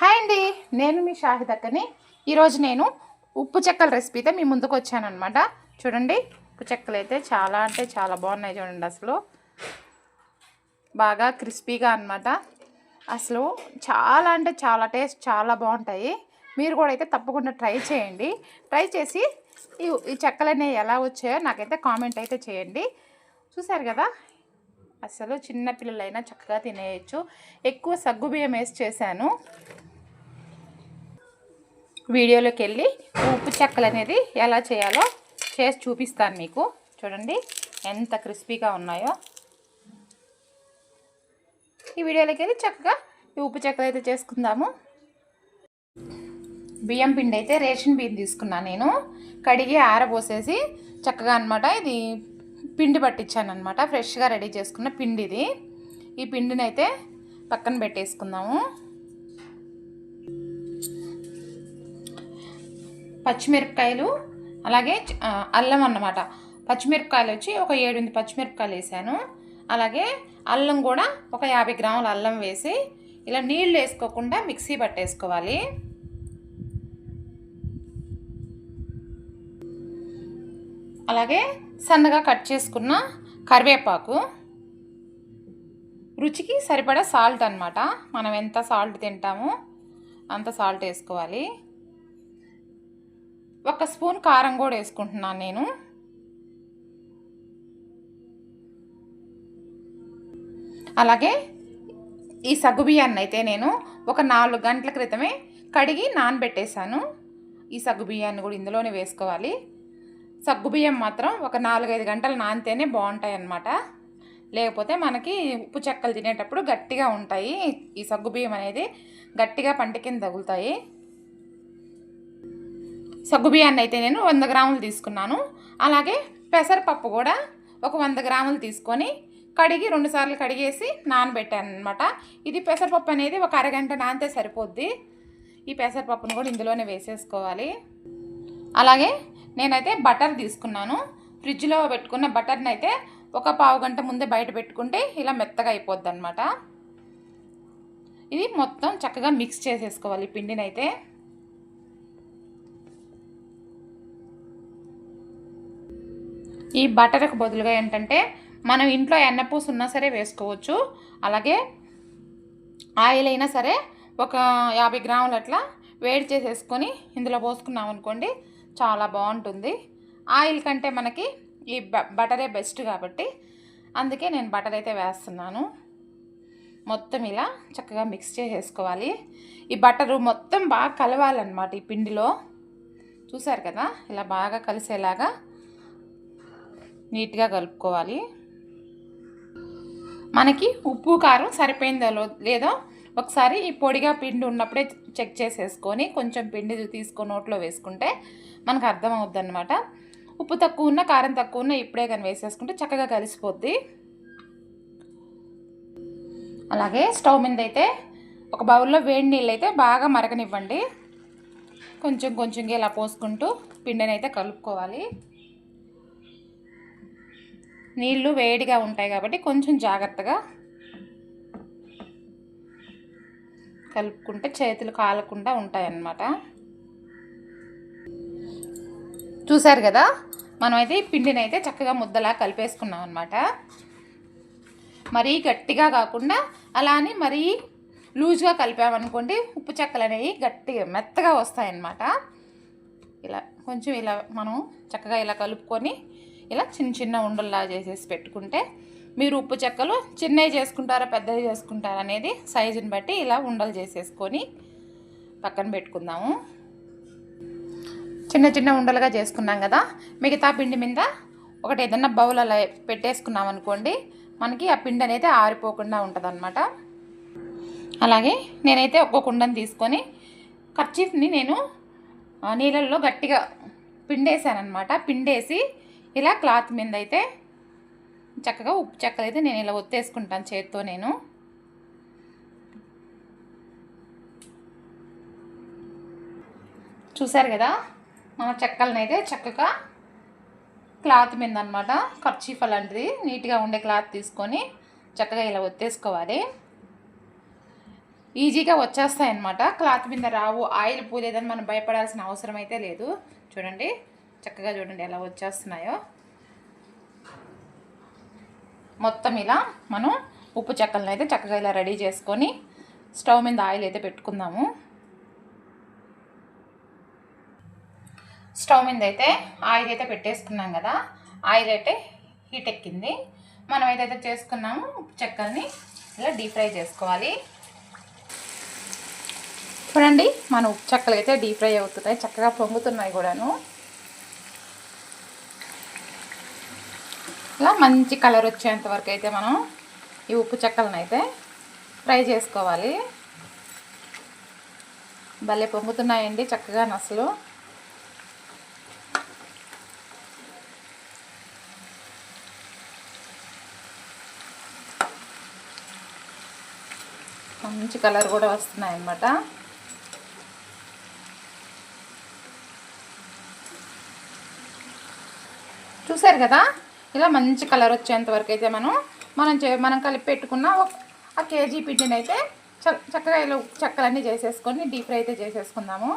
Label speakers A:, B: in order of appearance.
A: Hi అండి. నేను మీ షాహిదక్కని ఈరోజు నేను ఉప్పు చెక్కల రెసిపీతో మీ ముందుకు వచ్చానమాట చూడండి ఉప్పు చెక్కలు అయితే చాలా అంటే చాలా బాగున్నాయి చూడండి అసలు. బాగా క్రిస్పీగా అన్నమాట. అసలు చాలా అంటే చాలా టేస్ట్ చాలా బాగుంటాయి. మీరు కూడా అయితే తప్పకుండా ట్రై చేయండి. ట్రై చేసి ఈ ఈ చెక్కలు అనేవి ఎలా వచ్చాయో నాకైతే కామెంట్ అయితే చేయండి. చూసారు కదా అసలు చిన్నపిల్లలైనా చక్కగా తినేయచ్చు. ఎక్కువ సగ్గుబియ్యం వేసి చేశాను. వీడియోలోకి వెళ్ళి ఉప్పు చెక్కలు అనేది ఎలా చేయాలో చేసి చూపిస్తాను మీకు. చూడండి ఎంత క్రిస్పీగా ఉన్నాయో. ఈ వీడియోలోకి వెళ్ళి చక్కగా ఈ ఉప్పు చెక్కలు అయితే చేసుకుందాము. బియ్యం పిండి అయితే రేషన్ బియ్యం తీసుకున్నాను నేను. కడిగి ఆరబోసేసి చక్కగా అనమాట ఇది పిండి పట్టించాను అనమాట ఫ్రెష్గా రెడీ చేసుకున్న పిండి ఇది ఈ పిండిని అయితే పక్కన పెట్టేసుకుందాము. పచ్చిమిరపకాయలు అలాగే అల్లం అన్నమాట. పచ్చిమిరపకాయలు వచ్చి ఒక ఏడుంది పచ్చిమిరపకాయలు వేసాను. అలాగే అల్లం కూడా ఒక యాభై గ్రాముల అల్లం వేసి ఇలా నీళ్ళు వేసుకోకుండా మిక్సీ పట్టేసుకోవాలి. అలాగే సన్నగా కట్ చేసుకున్న కరివేపాకు. రుచికి సరిపడా సాల్ట్ అన్నమాట. మనం ఎంత సాల్ట్ తింటామో అంత సాల్ట్ వేసుకోవాలి. ఒక స్పూన్ కారం కూడా వేసుకుంటున్నాను నేను. అలాగే ఈ సగ్గుబియ్యాన్ని అయితే నేను ఒక నాలుగు గంటల క్రితమే కడిగి నానబెట్టేశాను. ఈ సగ్గుబియ్యాన్ని కూడా ఇందులోనే వేసుకోవాలి. సగ్గుబియ్యం మాత్రం ఒక నాలుగైదు గంటలు నానితేనే బాగుంటాయి అన్నమాట లేకపోతే మనకి ఉప్పు చెక్కలు తినేటప్పుడు గట్టిగా ఉంటాయి. ఈ సగ్గుబియ్యం అనేది గట్టిగా పంట కింద తగులుతాయి. సగ్గుబియ్యాన్ని అయితే నేను వంద గ్రాములు తీసుకున్నాను. అలాగే పెసరపప్పు కూడా ఒక వంద గ్రాములు తీసుకొని కడిగి రెండుసార్లు కడిగేసి నానబెట్టాను అనమాట ఇది పెసరపప్పు అనేది ఒక అరగంట నానితే సరిపోద్ది. ఈ పెసరపప్పును కూడా ఇందులోనే వేసేసుకోవాలి. అలాగే నేనైతే బటర్ తీసుకున్నాను. ఫ్రిడ్జ్లో పెట్టుకున్న బటర్ని అయితే ఒక పావు గంట ముందే బయట పెట్టుకుంటే ఇలా మెత్తగా అయిపోద్ది అనమాట ఇది మొత్తం చక్కగా మిక్స్ చేసేసుకోవాలి ఈ పిండిని అయితే ఈ బటర్కు బదులుగా ఏంటంటే మనం ఇంట్లో ఎన్నపూస ఉన్నా సరే వేసుకోవచ్చు. అలాగే ఆయిల్ అయినా సరే ఒక యాభై గ్రాములు అట్లా వేడి చేసేసుకొని ఇందులో పోసుకున్నాం అనుకోండి చాలా బాగుంటుంది. ఆయిల్ కంటే మనకి ఈ బటరే బెస్ట్ కాబట్టి అందుకే నేను బటర్ అయితే వేస్తున్నాను. మొత్తం ఇలా చక్కగా మిక్స్ చేసేసుకోవాలి. ఈ బటరు మొత్తం బాగా కలవాలన్నమాట ఈ పిండిలో. చూసారు కదా? ఇలా బాగా కలిసేలాగా నీట్గా కలుపుకోవాలి. మనకి ఉప్పు కారం సరిపోయిందో లేదో ఒకసారి ఈ పొడిగా పిండి ఉన్నప్పుడే చెక్ చేసేసుకొని కొంచెం పిండి తీసుకొని నోట్లో వేసుకుంటే మనకు అర్థమవుద్ది అనమాట ఉప్పు తక్కువ ఉన్న కారం తక్కువ ఉన్న ఇప్పుడే కానీ వేసేసుకుంటే చక్కగా కలిసిపోద్ది. అలాగే స్టవ్ మీద అయితే ఒక బౌల్లో వేడి నీళ్ళు అయితే బాగా మరగనివ్వండి. కొంచెం కొంచెంగా ఇలా పోసుకుంటూ పిండిని అయితే కలుపుకోవాలి. నీళ్ళు వేడిగా ఉంటాయి కాబట్టి కొంచెం జాగ్రత్తగా కలుపుకుంటే చేతులు కాలకుండా ఉంటాయన్నమాట. చూసారు కదా? మనమైతే ఈ పిండిని అయితే చక్కగా ముద్దలా కలిపేసుకున్నాం అనమాట మరీ గట్టిగా కాకుండా అలా అని మరీ లూజ్గా కలిపామనుకోండి ఉప్పు చెక్కలు అనేవి గట్టిగా మెత్తగా వస్తాయన్నమాట. ఇలా కొంచెం ఇలా మనం చక్కగా ఇలా కలుపుకొని ఇలా చిన్న చిన్న ఉండల్లా చేసేసి పెట్టుకుంటే మీరు ఉప్పు చెక్కలు చిన్నవి చేసుకుంటారా పెద్దవి చేసుకుంటారా అనేది సైజుని బట్టి ఇలా ఉండలు చేసేసుకొని పక్కన పెట్టుకుందాము. చిన్న చిన్న ఉండలుగా చేసుకున్నాం కదా మిగతా పిండి మీద ఒకటి ఏదన్నా బౌల్ అలా పెట్టేసుకున్నాం అనుకోండి మనకి ఆ పిండి అనేది ఆరిపోకుండా ఉంటుంది అలాగే నేనైతే ఒక్కొక్క ఉండని తీసుకొని కర్చీఫ్ని నేను నీళ్ళల్లో గట్టిగా పిండేసానమాట పిండేసి ఇలా క్లాత్ మీద అయితే చక్కగా ఉప్పు చెక్కలు అయితే నేను ఇలా ఒత్తేసుకుంటాను చేత్తో నేను. చూసారు కదా? మన చెక్కలను అయితే చక్కగా క్లాత్ మీద అనమాట కర్చీఫ్ అలాంటిది నీట్గా ఉండే క్లాత్ తీసుకొని చక్కగా ఇలా ఒత్తేసుకోవాలి. ఈజీగా వచ్చేస్తాయి అన్నమాట క్లాత్ మీద రావు ఆయిల్ పూలేదని మనం భయపడాల్సిన అవసరం అయితే లేదు. చూడండి చక్కగా చూడండి ఎలా వచ్చేస్తున్నాయో. మొత్తం ఇలా మనం ఉప్పు చెక్కలను అయితే చక్కగా ఇలా రెడీ చేసుకొని స్టవ్ మీద ఆయిల్ అయితే పెట్టుకుందాము. స్టవ్ మీద అయితే ఆయిల్ అయితే పెట్టేసుకున్నాం కదా ఆయిల్ అయితే హీట్ ఎక్కింది. మనం ఏదైతే చేసుకున్నామో ఉప్పు చెక్కల్ని ఇలా డీప్ ఫ్రై చేసుకోవాలి. చూడండి మన ఉప్పు చెక్కలు అయితే డీప్ ఫ్రై అవుతున్నాయి చక్కగా పొంగుతున్నాయి కూడాను. ఇలా మంచి కలర్ వచ్చేంత వరకు అయితే మనం ఈ ఉప్పు చెక్కలను అయితే ఫ్రై చేసుకోవాలి. భలే పొంగుతున్నాయండి చక్కగా అసలు మంచి కలర్ కూడా వస్తున్నాయి అన్నమాట చూసారు కదా? ఇలా మంచి కలర్ వచ్చేంత వరకు అయితే మనం మనం చే మనం కలిపి పెట్టుకున్న ఒక ఆ కేజీ పిండిని అయితే చక్కగా ఇలా చెక్కలన్నీ చేసేసుకొని డీప్ ఫ్రై అయితే చేసేసుకుందాము.